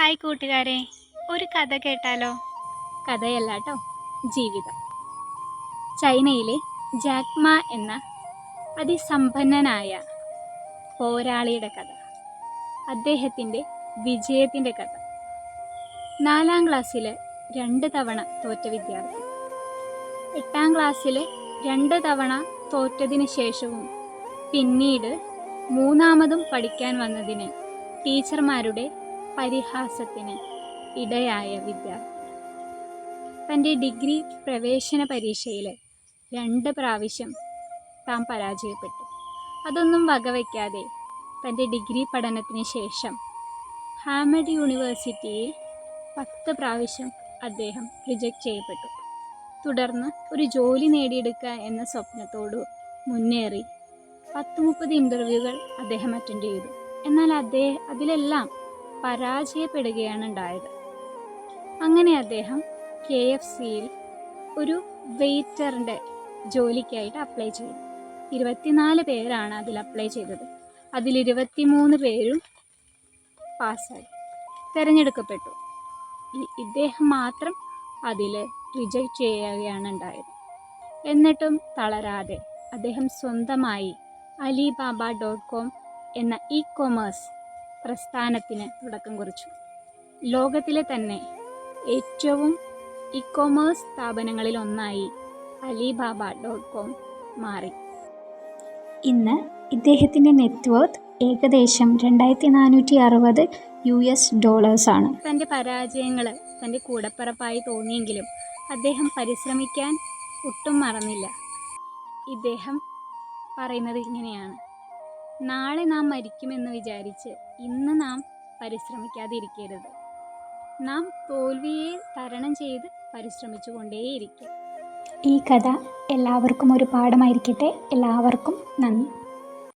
Hi കൂട്ടുകാരെ ഒരു കഥ കേട്ടാലോ? കഥയല്ല കേട്ടോ ജീവിതം. ചൈനയിലെ ജാക്മ എന്ന അതിസമ്പന്നനായ പോരാളിയുടെ കഥ. അദ്ദേഹത്തിന്റെ വിജയത്തിന്റെ കഥ. നാലാം ക്ലാസ്സിൽ രണ്ട് തവണ തോറ്റ വിദ്യാർത്ഥി. എട്ടാം ക്ലാസ്സിൽ രണ്ട് തവണ തോറ്റതിന് ശേഷവും പിന്നീട് മൂന്നാമതും പഠിക്കാൻ വന്നതിന് ടീച്ചർമാരുടെ പരിഹാസത്തിന് ഇടയായ വിദ്യാർത്ഥി. തന്റെ ഡിഗ്രി പ്രവേശന പരീക്ഷയിൽ രണ്ട് പ്രാവശ്യം താൻ പരാജയപ്പെട്ടു. അതൊന്നും വകവയ്ക്കാതെ തന്റെ ഡിഗ്രി പഠനത്തിന് ശേഷം ഹാമഡ് യൂണിവേഴ്സിറ്റിയിൽ പത്ത് പ്രാവശ്യം അദ്ദേഹം റിജക്റ്റ് ചെയ്യപ്പെട്ടു. തുടർന്ന് ഒരു ജോലി നേടിയെടുക്കുക എന്ന സ്വപ്നത്തോടു മുന്നേറി പത്ത് മുപ്പത് ഇന്റർവ്യൂകൾ അദ്ദേഹം അറ്റൻഡ് ചെയ്തു. എന്നാൽ അദ്ദേഹം അതിലെല്ലാം പരാജയപ്പെടുകയാണ് ഉണ്ടായത് അങ്ങനെ അദ്ദേഹം കെ എഫ് സിയിൽ ഒരു വെയിറ്ററിന്റെ ജോലിക്കായിട്ട് അപ്ലൈ ചെയ്തു. ഇരുപത്തിനാല് പേരാണ് അതിൽ അപ്ലൈ ചെയ്തത്. അതിൽ ഇരുപത്തിമൂന്ന് പേരും പാസ്സായി. തിരഞ്ഞെടുക്കപ്പെട്ടു. ഇദ്ദേഹം മാത്രം അതിൽ റിജക്റ്റ് ചെയ്യുകയാണ് ഉണ്ടായത് എന്നിട്ടും തളരാതെ അദ്ദേഹം സ്വന്തമായി അലിബാബ ഡോട്ട് കോം എന്ന ഇ കൊമേഴ്സ് പ്രസ്ഥാനത്തിന് തുടക്കം കുറിച്ചു. ലോകത്തിലെ തന്നെ ഏറ്റവും ഇക്കോമേഴ്സ് കൊമേഴ്സ് സ്ഥാപനങ്ങളിൽ ഒന്നായി അലിബാബ ഡോട്ട് കോം മാറി. ഇന്ന് ഇദ്ദേഹത്തിന്റെ നെറ്റ്വർത്ത് ഏകദേശം രണ്ടായിരത്തി നാനൂറ്റി അറുപത് യു എസ് ഡോളേഴ്സാണ് തന്റെ പരാജയങ്ങൾ തന്റെ കൂടപ്പിറപ്പായി തോന്നിയെങ്കിലും അദ്ദേഹം പരിശ്രമിക്കാൻ ഒട്ടും മറന്നില്ല. ഇദ്ദേഹം പറയുന്നത് ഇങ്ങനെയാണ്. നാളെ നാം മരിക്കുമെന്ന് വിചാരിച്ച് ഇന്ന് നാം പരിശ്രമിക്കാതിരിക്കരുത്. നാം തോൽവിയെ തരണം ചെയ്ത് പരിശ്രമിച്ചുകൊണ്ടേയിരിക്കുക ഈ കഥ എല്ലാവർക്കും ഒരു പാഠമായിരിക്കട്ടെ. എല്ലാവർക്കും നന്ദി.